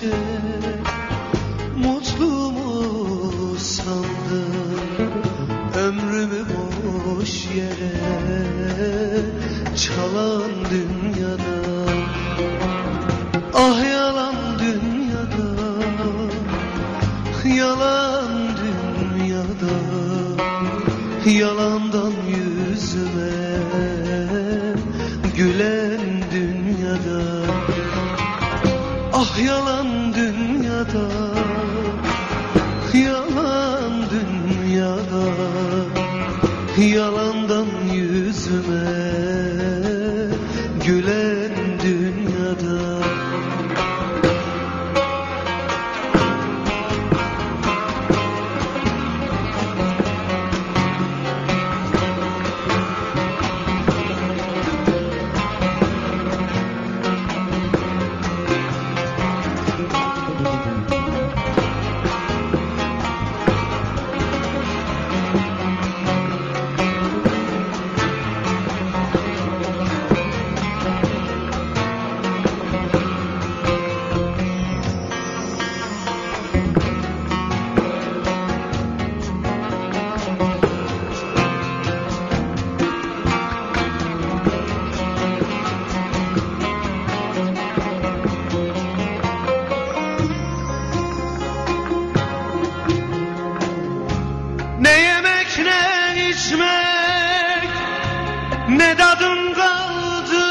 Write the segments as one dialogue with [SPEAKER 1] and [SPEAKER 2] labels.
[SPEAKER 1] gönlünce Mutlu mu sandın? Ömrümü boş yere Çalan dünyada. Ah yalan dünyada. Yalan dünyada. Yalandan yüzüme Gülen dünyada Yalan dünyada Yalan dünyada Yalandan yüzüme Gülen Ne yemek ne içmek Ne tadım kaldı?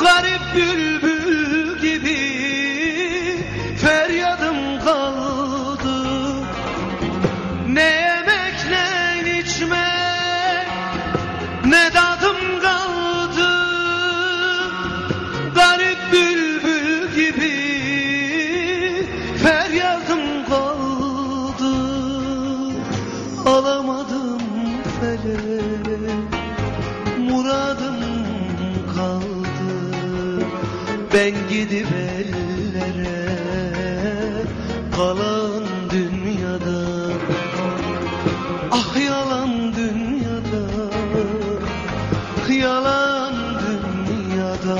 [SPEAKER 1] Garip bülbül Ben gidip ellere Kalan dünyada Ah yalan dünyada Yalan dünyada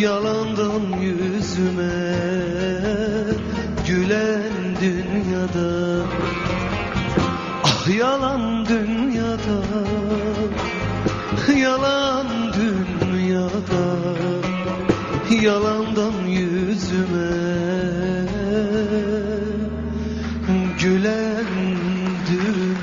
[SPEAKER 1] Yalandan yüzüme Gülen dünyada Ah yalan dünyada Yalan yalandan yüzüme. Gülen dün